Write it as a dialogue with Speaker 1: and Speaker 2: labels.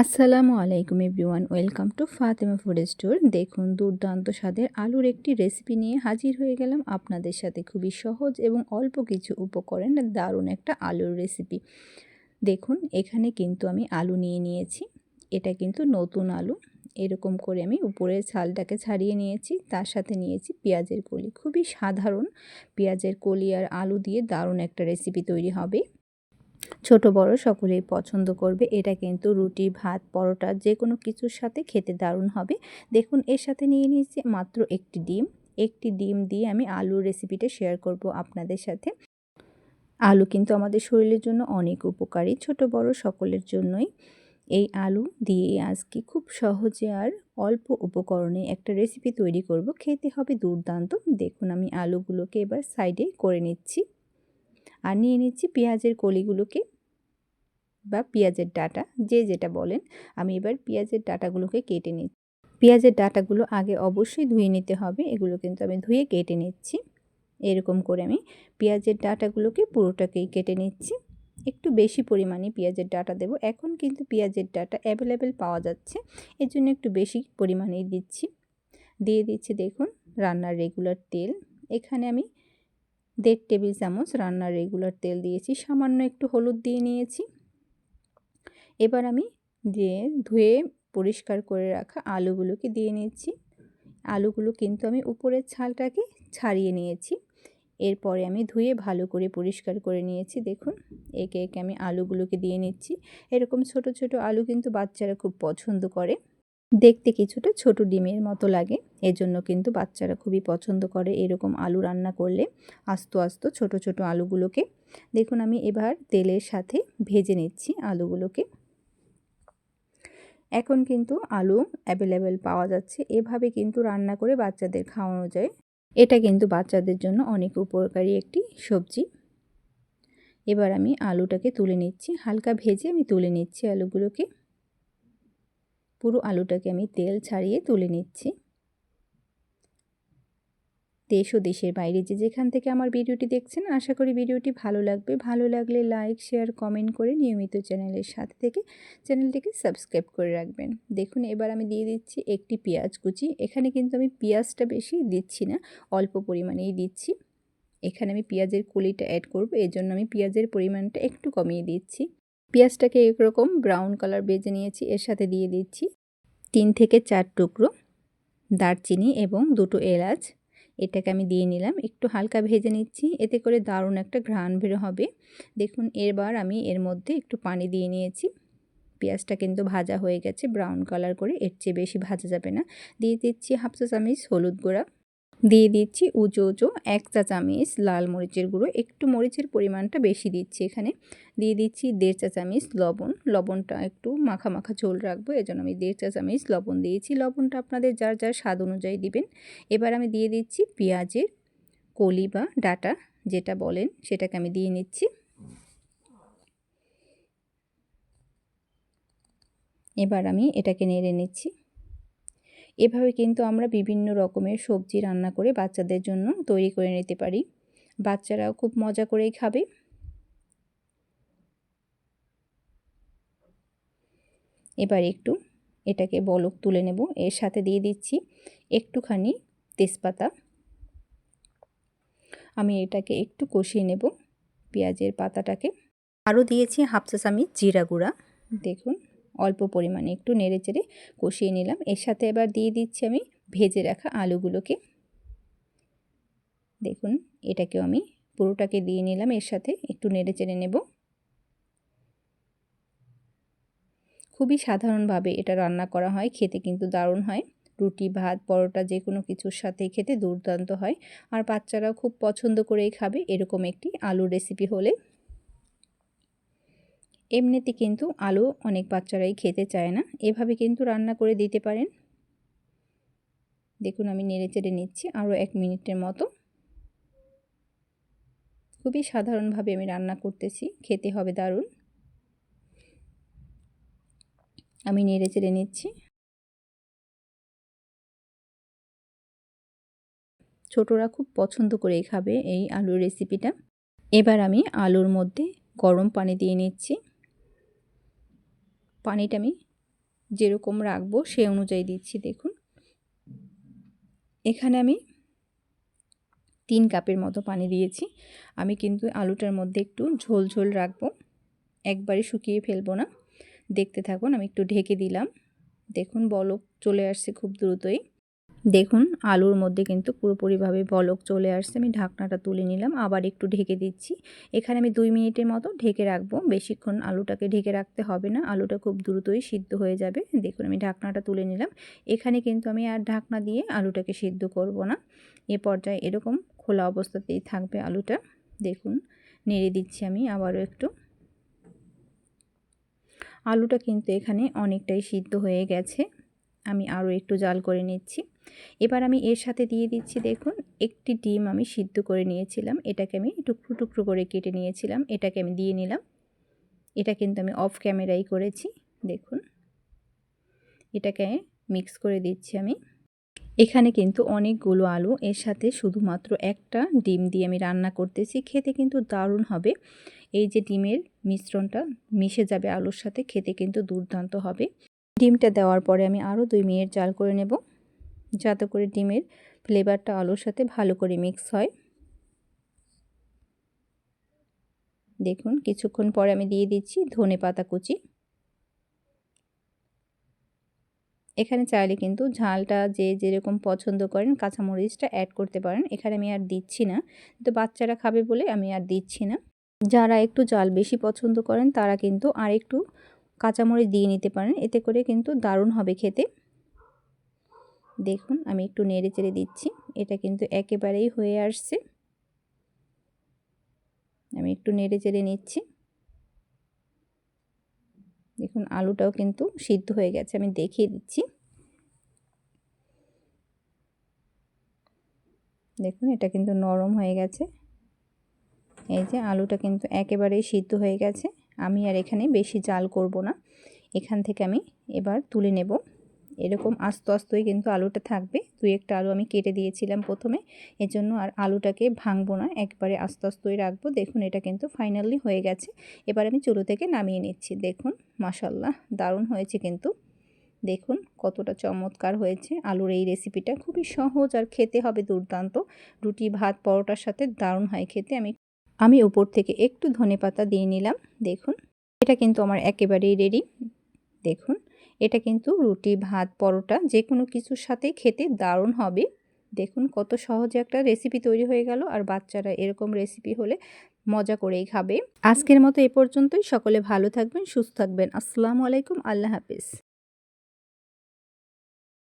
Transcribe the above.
Speaker 1: আসসালামু আলাইকুম everyone, welcome to Fatema food store. দেখুন, দুর্দান্ত স্বাদের আলুর একটি রেসিপি নিয়ে হাজির হয়ে গেলাম আপনাদের সাথে খুবই সহজ এবং অল্প কিছু উপকরণ দারুণ একটা আলুর রেসিপি। দেখুন, এখানে কিন্তু আমি আলু নিয়ে নিয়েছি। এটা কিন্তু নতুন আলু। এরকম করে আমি উপরের ছালটাকে ছাড়িয়ে নিয়েছি। তার সাথে নিয়েছি পেঁয়াজের কলি। খুবই সাধারণ পেঁয়াজের কলি আর আলু দিয়ে দারুণ একটা রেসিপি তৈরি হবে। ছোট, বড় সকলেই পছন্দ করবে। এটা কিন্তু রুটি, ভাত, পরোটা যে কোনো কিছুর সাথে খেতে দারুণ হবে। দেখুন, এর সাথে নিয়ে নিয়েছি মাত্র একটি ডিম। একটি ডিম দিয়ে আমি আলুর রেসিপিটা শেয়ার করব আপনাদের সাথে। আলু কিন্তু আমাদের শরীরের জন্য অনেক উপকারী, ছোট, বড় সকলের জন্যই। এই আলু দিয়ে আজকে খুব সহজে আর অল্প উপকরণে একটা রেসিপি তৈরি করব। খেতে হবে দুর্দান্ত। দেখুন, আমি আলুগুলোকে এবার সাইডে করে নিচ্ছি। আর নিয়ে নিচ্ছি পেঁয়াজের কলিগুলোকে বা পেঁয়াজের ডাটা, যে যেটা বলেন। আমি এবার পেঁয়াজের ডাটাগুলোকে কেটে নিচ্ছি। পেঁয়াজের ডাটাগুলো আগে অবশ্যই ধুয়ে নিতে হবে। এগুলো কিন্তু আমি ধুয়ে কেটে নিচ্ছি। এরকম করে আমি পেঁয়াজের ডাটাগুলোকে পুরোটাকেই কেটে নিচ্ছি। একটু বেশি পরিমাণে পেঁয়াজের ডাটা দেব। এখন কিন্তু পেঁয়াজের ডাটা অ্যাভেলেবেল পাওয়া যাচ্ছে। এর জন্য একটু বেশি পরিমাণেই দিচ্ছি। দিয়ে দিচ্ছি দেখুন রান্নার রেগুলার তেল। এখানে আমি দেড় টেবিল চামচ রান্নার রেগুলার তেল দিয়েছি, সামান্য একটু হলুদ দিয়ে নিয়েছি। এবার আমি দিয়ে ধুয়ে পরিষ্কার করে রাখা আলুগুলোকে দিয়ে নিচ্ছি আলুগুলো কিন্তু আমি উপরের ছালটাকে ছাড়িয়ে নিয়েছি। এরপরে আমি ধুয়ে ভালো করে পরিষ্কার করে নিয়েছি, দেখুন, একে একে আমি আলুগুলোকে দিয়ে নিচ্ছি। এরকম ছোট ছোট আলু কিন্তু বাচ্চারা খুব পছন্দ করে। দেখতে কিছুটা ছোট ডিমের মতো লাগে। এজন্য কিন্তু বাচ্চারা খুবই পছন্দ করে এরকম আলু রান্না করলে। আস্ত আস্ত ছোট ছোট আলুগুলোকে। দেখুন, আমি এবার তেলের সাথে ভেজে নিচ্ছি আলুগুলোকে। এখন কিন্তু আলু অ্যাভেলেবেল পাওয়া যাচ্ছে। এভাবে কিন্তু রান্না করে বাচ্চাদের খাওয়ানো যায়। এটা কিন্তু বাচ্চাদের জন্য অনেক উপকারী একটি সবজি। এবার আমি আলুটাকে তুলে নিচ্ছি। হালকা ভেজে আমি তুলে নিচ্ছি আলুগুলোকে। পুরো আলুটাকে আমি তেল ছাড়িয়ে তুলে নিচ্ছি। দেশ ও দেশের বাইরে যে যেখান থেকে আমার ভিডিওটি দেখছেন, আশা করি ভিডিওটি ভালো লাগবে। ভালো লাগলে লাইক, শেয়ার, কমেন্ট করে নিয়মিত চ্যানেলের সাথে থেকে চ্যানেলটিকে সাবস্ক্রাইব করে রাখবেন। দেখুন, এবার আমি দিয়ে দিচ্ছি একটি পেঁয়াজ কুচি। এখানে কিন্তু আমি পেঁয়াজটা বেশি দিচ্ছি না, অল্প পরিমাণেই দিচ্ছি। এখানে আমি পেঁয়াজের কলিটা অ্যাড করব এর জন্য আমি পেঁয়াজের পরিমাণটা একটু কমিয়ে দিচ্ছি। পেঁয়াজটাকে এরকম ব্রাউন কালার বেজে নিয়েছি, এর সাথে দিয়ে দিচ্ছি তিন থেকে চার টুকরো দারচিনি এবং দুটো এলাচ। এটাকে আমি দিয়ে নিলাম, একটু হালকা ভেজে নিচ্ছি, এতে করে দারুণ একটা ঘ্রাণ বেরো হবে। দেখুন, এরবার আমি এর মধ্যে একটু পানি দিয়ে নিয়েছি। পেঁয়াজটা কিন্তু ভাজা হয়ে গেছে ব্রাউন কালার করে, এর চেয়ে বেশি ভাজা যাবে না। দিয়ে দিচ্ছি হাফ চা চামচ হলুদ গুঁড়া। দিয়ে দিচ্ছি উঁচু উঁচু এক চা চামিচ লাল মরিচের গুঁড়ো, একটু মরিচের পরিমাণটা বেশি দিচ্ছি এখানে। দিয়ে দিচ্ছি দেড় চা চামিচ লবণ, লবণটা একটু মাখা মাখা ঝোল রাখব, এজন্য আমি দেড় চা চামচ লবণ দিয়েছি। লবণটা আপনাদের যার যার স্বাদ অনুযায়ী দিবেন। এবার আমি দিয়ে দিচ্ছি পেঁয়াজের কলি বা ডাটা, যেটা বলেন সেটাকে আমি দিয়ে নিচ্ছি। এবার আমি এটাকে নেড়ে নিচ্ছি। এভাবে কিন্তু আমরা বিভিন্ন রকমের সবজি রান্না করে বাচ্চাদের জন্য তৈরি করে নিতে পারি। বাচ্চারাও খুব মজা করেই খাবে। এবার একটু এটাকে বলক তুলে নেব। এর সাথে দিয়ে দিচ্ছি একটুখানি তেজপাতা। আমি এটাকে একটু কষিয়ে নেব পেঁয়াজের পাতাটাকে। আরও দিয়েছি হাফ চা জিরা গুঁড়া। দেখুন। অল্প পরিমাণে একটু নেড়ে চেড়ে কষিয়ে নিলাম। এর সাথে এবার দিয়ে দিচ্ছি আমি ভেজে রাখা আলুগুলোকে। দেখুন, এটাকেও আমি পুরোটাকে দিয়ে নিলাম। এর সাথে একটু নেড়ে চেড়ে নেব। খুবই সাধারণভাবে এটা রান্না করা হয়, খেতে কিন্তু দারুণ হয়। রুটি, ভাত, পরোটা যে কোনো কিছুর সাথে খেতে দুর্দান্ত হয়। আর বাচ্চারাও খুব পছন্দ করেই খাবে। এরকম একটি আলুর রেসিপি হলে এমনিতে কিন্তু আলু অনেক বাচ্চারাই খেতে চায় না। এভাবে কিন্তু রান্না করে দিতে পারেন। দেখুন, আমি নেড়ে চেড়ে নিচ্ছি আরও এক মিনিটের মতো। খুবই সাধারণভাবে আমি রান্না করতেছি, খেতে হবে দারুণ। আমি নেড়ে চেড়ে নিচ্ছি। ছোটরা খুব পছন্দ করেই খাবে এই আলুর রেসিপিটা এবার আমি আলুর মধ্যে গরম পানি দিয়ে নিচ্ছি। পানিটা আমি যেরকম রাখব সে অনুযায়ী দিচ্ছি, দেখুন। এখানে আমি তিন কাপের মতো পানি দিয়েছি। আমি কিন্তু আলুটার মধ্যে একটু ঝোল ঝোল রাখব, একবারে শুকিয়ে ফেলব না। দেখতে থাকুন, আমি একটু ঢেকে দিলাম। দেখুন, বলক চলে আসছে খুব দ্রুতই। দেখুন, আলুর মধ্যে কিন্তু পুরোপুরিভাবে বলক চলে আসছে। আমি ঢাকনাটা তুলে নিলাম, আবার একটু ঢেকে দিচ্ছি। এখানে আমি দুই মিনিটের মতো ঢেকে রাখব। বেশিক্ষণ আলুটাকে ঢেকে রাখতে হবে না। আলুটা খুব দ্রুতই সিদ্ধ হয়ে যাবে। দেখুন, আমি ঢাকনাটা তুলে নিলাম। এখানে কিন্তু আমি আর ঢাকনা দিয়ে আলুটাকে সিদ্ধ করব না। এ পর্যায়ে এরকম খোলা অবস্থাতেই থাকবে আলুটা। দেখুন, নেড়ে দিচ্ছি আমি আবারও একটু। আলুটা কিন্তু এখানে অনেকটাই সিদ্ধ হয়ে গেছে। আমি আরও একটু জাল করে নিচ্ছি। এবার আমি এর সাথে দিয়ে দিচ্ছি দেখুন, একটি ডিম আমি সিদ্ধ করে নিয়েছিলাম। এটাকে আমি টুকরো টুকরো করে কেটে নিয়েছিলাম। এটাকে আমি দিয়ে নিলাম। এটা কিন্তু আমি অফ ক্যামেরাই করেছি, দেখুন। এটাকে মিক্স করে দিচ্ছি আমি। এখানে কিন্তু অনেকগুলো আলু, এর সাথে শুধুমাত্র একটা ডিম দিয়ে আমি রান্না করতেছি। খেতে কিন্তু দারুণ হবে। এই যে ডিমের মিশ্রণটা মিশে যাবে আলুর সাথে, খেতে কিন্তু দুর্দান্ত হবে। ডিমটা দেওয়ার পরে আমি আরও দুই মিনিট জাল করে নেব। যাতে করে ডিমের ফ্লেভারটা আলুর সাথে ভালো করে মিক্স হয়। দেখুন, কিছুক্ষণ পরে আমি দিয়ে দিচ্ছি ধনে পাতা কুচি। এখানে চাইলে কিন্তু ঝালটা যে যেরকম পছন্দ করেন, কাঁচামরিচটা অ্যাড করতে পারেন। এখানে আমি আর দিচ্ছি না। তো বাচ্চারা খাবে বলে আমি আর দিচ্ছি না। যারা একটু জাল বেশি পছন্দ করেন, তারা কিন্তু আর একটু কাঁচামরিচ দিয়ে নিতে পারেন, এতে করে কিন্তু দারুণ হবে খেতে। দেখুন, আমি একটু নেড়ে চেড়ে দিচ্ছি, এটা কিন্তু একেবারেই হয়ে আসছে। আমি একটু নেড়ে চেড়ে নিচ্ছি। দেখুন, আলুটাও কিন্তু সিদ্ধ হয়ে গেছে, আমি দেখিয়ে দিচ্ছি। দেখুন, এটা কিন্তু নরম হয়ে গেছে। এই যে, আলুটা কিন্তু একেবারেই সিদ্ধ হয়ে গেছে। আমি আর এখানে বেশি জাল করব না। এখান থেকে আমি এবার তুলে নেব। এরকম আস্তে আস্তই কিন্তু আলুটা থাকবে। দুই একটা আলু আমি কেটে দিয়েছিলাম প্রথমে। এজন্য আর আলুটাকে ভাঙবো না। একবারে আস্তে আস্তই রাখব। দেখুন, এটা কিন্তু ফাইনালি হয়ে গেছে। এবার আমি চুলো থেকে নামিয়ে নিচ্ছি। দেখুন মাসাল্লাহ দারুণ হয়েছে কিন্তু। দেখুন, কতটা চমৎকার হয়েছে। আলুর এই রেসিপিটা খুবই সহজ আর খেতে হবে দুর্দান্ত। রুটি, ভাত, পরোটার সাথে দারুণ হয় খেতে। আমি আমি উপর থেকে একটু ধনে পাতা দিয়ে নিলাম, দেখুন। এটা কিন্তু আমার একেবারেই রেডি দেখুন। এটা কিন্তু রুটি, ভাত, পরোটা যে কোনো কিছুর সাথে খেতে দারুণ হবে। দেখুন কত সহজে একটা রেসিপি তৈরি হয়ে গেল, আর বাচ্চারা এরকম রেসিপি হলে মজা করেই খাবে। আজকের মতো এ পর্যন্তই, সকলে ভালো থাকবেন, সুস্থ থাকবেন। আসসালামু আলাইকুম, আল্লাহ হাফিজ।